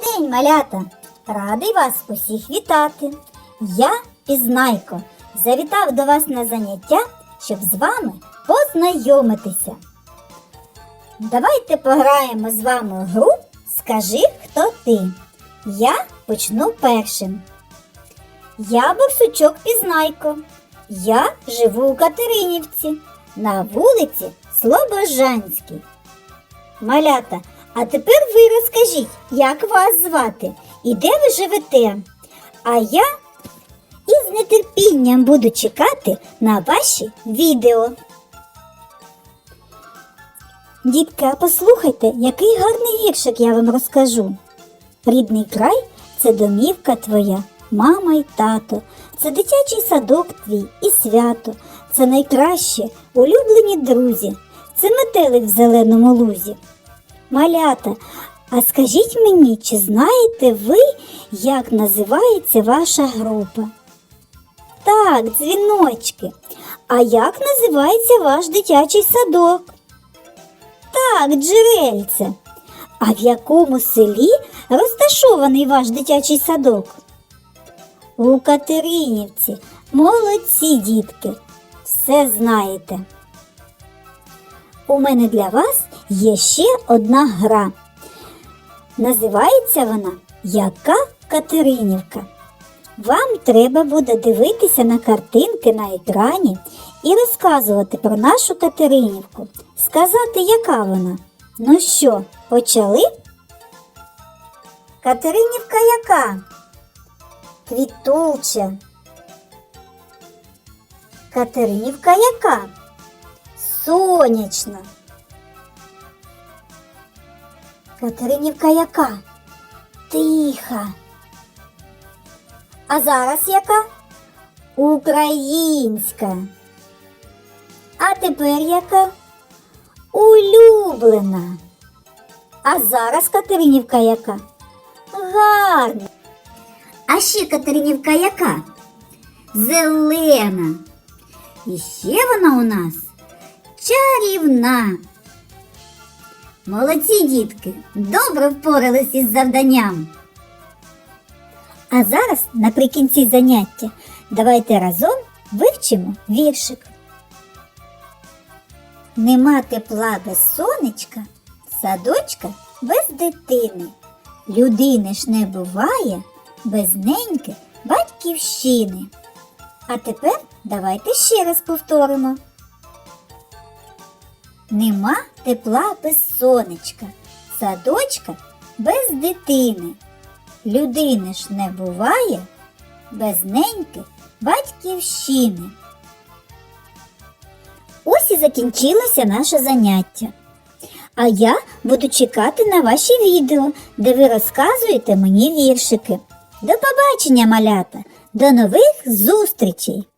день, малята! Радий вас усіх вітати. Я Пізнайко завітав до вас на заняття, щоб з вами познайомитися. Давайте пограємо з вами в гру Скажи, хто ти. Я почну першим. Я Борсучок Пізнайко. Я живу у Катеринівці на вулиці Слобожанській. Малята, а тепер ви розкажіть, як вас звати і де ви живете. А я із нетерпінням буду чекати на ваші відео. Дітки, а послухайте, який гарний віршик я вам розкажу. Рідний край це домівка твоя, мама й тато, це дитячий садок твій і свято, це найкраще, улюблені друзі, це метелик в зеленому лузі. Малята, а скажіть мені, чи знаєте ви, як називається ваша група? Так, дзвіночки. А як називається ваш дитячий садок? Так, джерельце. А в якому селі розташований ваш дитячий садок? У Катеринівці. Молодці, дітки, все знаєте. У мене для вас є ще одна гра. Називається вона Яка Катеринівка. Вам треба буде дивитися на картинки на екрані і розказувати про нашу Катеринівку, сказати, яка вона. Ну що, почали? Катеринівка яка? Квітуча. Катеринівка яка? Сонячна. Катеринівка яка? Тиха. А зараз яка? Українська. А тепер яка? Улюблена. А зараз Катеринівка яка? Гарна. А ще Катеринівка яка? Зелена. І ще вона у нас чарівна. Молодці дітки, добре впорались із завданням. А зараз, наприкінці заняття, давайте разом вивчимо віршик. Нема тепла без сонечка, садочка без дитини. Людини ж не буває без неньки батьківщини. А тепер давайте ще раз повторимо. Нема тепла без сонечка, садочка без дитини. Людини ж не буває без неньки батьківщини. Ось і закінчилося наше заняття. А я буду чекати на ваші відео, де ви розказуєте мені віршики. До побачення, малята! До нових зустрічей!